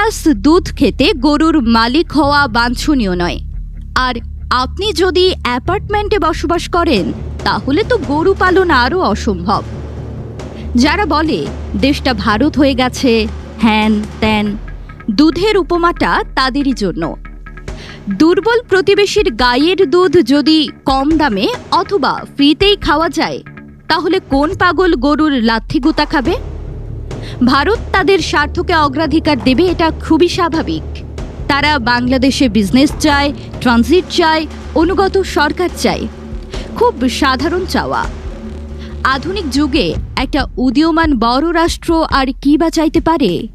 Glass দুধ খেতে গরুর মালিক হওয়া বাঞ্ছনীয় নয়। আর আপনি যদি অ্যাপার্টমেন্টে বসবাস করেন, তাহলে তো গরু পালন আরও অসম্ভব। যারা বলে, দেশটা ভারত হয়ে গেছে, হ্যান ত্যান, দুধের উপমাটা তাদেরই জন্য। দুর্বল প্রতিবেশীর গায়ের দুধ যদি কম দামে অথবা ফ্রিতেই খাওয়া যায়, তাহলে কোন পাগল গরুর লাথি গুতা খাবে? ভারত তাদের স্বার্থকে অগ্রাধিকার দেবে, এটা খুবই স্বাভাবিক। তারা বাংলাদেশে বিজনেস চায় ট্রানজিট চায়, অনুগত সরকার চায়। খুব সাধারণ চাওয়া। আধুনিক যুগে একটা উদীয়মান বড় রাষ্ট্র আর কি বা চাইতে পারে?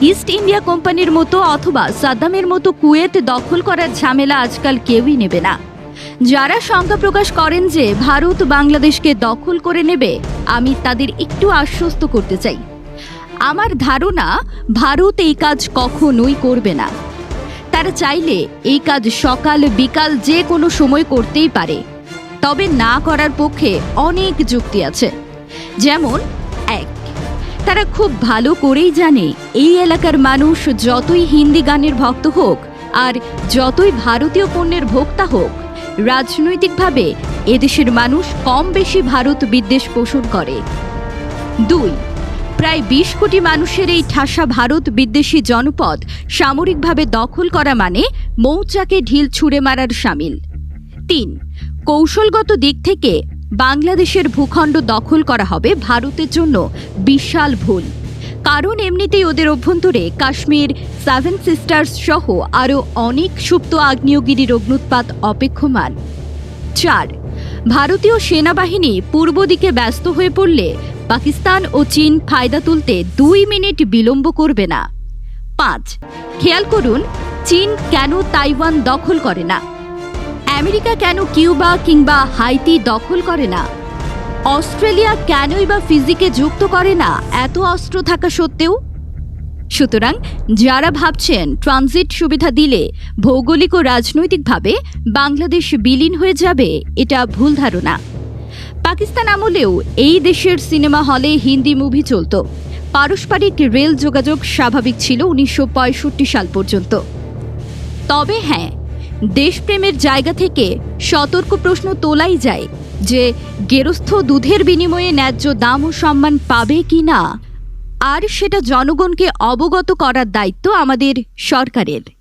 ইস্ট ইন্ডিয়া কোম্পানির মতো অথবা সাদ্দামের মতো কুয়েত দখল করার ঝামেলা আজকাল কেউই নেবে না। যারা শঙ্কা প্রকাশ করেন যে ভারত বাংলাদেশকে দখল করে নেবে, আমি তাদের একটু আশ্বস্ত করতে চাই। আমার ধারণা, ভারত এই কাজ কখনোই করবে না। তারা চাইলে এই কাজ সকাল বিকাল যে কোনো সময় করতেই পারে। তবে না করার পক্ষে অনেক যুক্তি আছে। যেমন, এক, তারা খুব ভালো করেই জানে এই এলাকার মানুষ যতই হিন্দি গানের ভক্ত হোক আর যতই ভারতীয় পণ্যের ভোক্তা হোক, রাজনৈতিকভাবে এদেশের মানুষ কম বেশি ভারত বিদ্বেষ পোষণ করে। দুই প্রায় বিশ কোটি মানুষের এই ঠাসা ভারত বিদ্বেষী জনপদ সামরিকভাবে দখল করা মানে মৌচাকে ঢিল ছুঁড়ে মারার সামিল। তিন, কৌশলগত দিক থেকে বাংলাদেশের ভূখণ্ড দখল করা হবে ভারতের জন্য বিশাল ভুল। কারণ এমনিতেই ওদের অভ্যন্তরে কাশ্মীর সেভেন সিস্টার্স সহ আরও অনেক সুপ্ত আগ্নেয়গিরির অগ্নুৎপাত অপেক্ষমান। চার, ভারতীয় সেনাবাহিনী পূর্ব দিকে ব্যস্ত হয়ে পড়লে পাকিস্তান ও চীন ফায়দা তুলতে দুই মিনিট বিলম্ব করবে না। পাঁচ, খেয়াল করুন, চীন কেন তাইওয়ান দখল করে না? আমেরিকা কেন কিউবা কিংবা হাইতি দখল করে না? অস্ট্রেলিয়া কেনই বা ফিজিকে যুক্ত করে না এত অস্ত্র থাকা সত্ত্বেও? সুতরাং যারা ভাবছেন ট্রানজিট সুবিধা দিলে ভৌগোলিক ও রাজনৈতিকভাবে বাংলাদেশ বিলীন হয়ে যাবে, এটা ভুল ধারণা। পাকিস্তান আমলেও এই দেশের সিনেমা হলে হিন্দি মুভি চলত। পারস্পরিক রেল যোগাযোগ স্বাভাবিক ছিল উনিশশো পঁয়ষট্টি সাল পর্যন্ত। তবে হ্যাঁ দেশপ্রেমের জায়গা থেকে সতর্ক প্রশ্ন তোলাই যায় যে, গেরস্থ দুধের বিনিময়ে ন্যায্য দাম ও সম্মান পাবে কি না? আর সেটা জনগণকে অবগত করার দায়িত্ব আমাদের সরকারের।